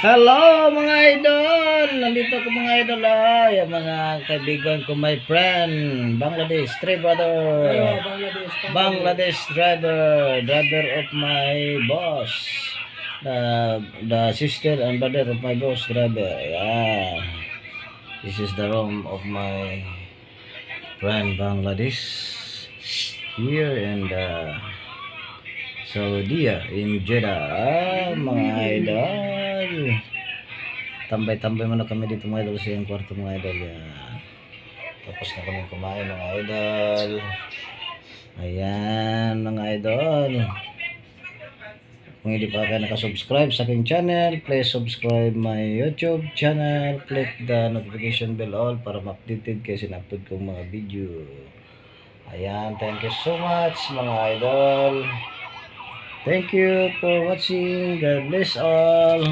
Hello mga idol! Nandito ko mga idol ay mga kaibigan ko, my friend, Bangladesh, Stray Brother, Bangladesh. Bangladesh driver, driver of my boss, the, the sister and brother of my boss driver. Yeah. This is the room of my friend Bangladesh here in the Saudi in Jeddah. Ah, mga idol. Tambay-tambay muna kami dito mga idol sa yung kwarto mga idol. Yan. Tapos na kami kumain mga idol. Ayan mga idol. Kung hindi pa kayo nakasubscribe sa aking channel, please subscribe my YouTube channel. Click the notification bell all para ma-updated kayo sinapod kong mga video. Ayan, thank you so much mga idol. Thank you for watching. God bless all.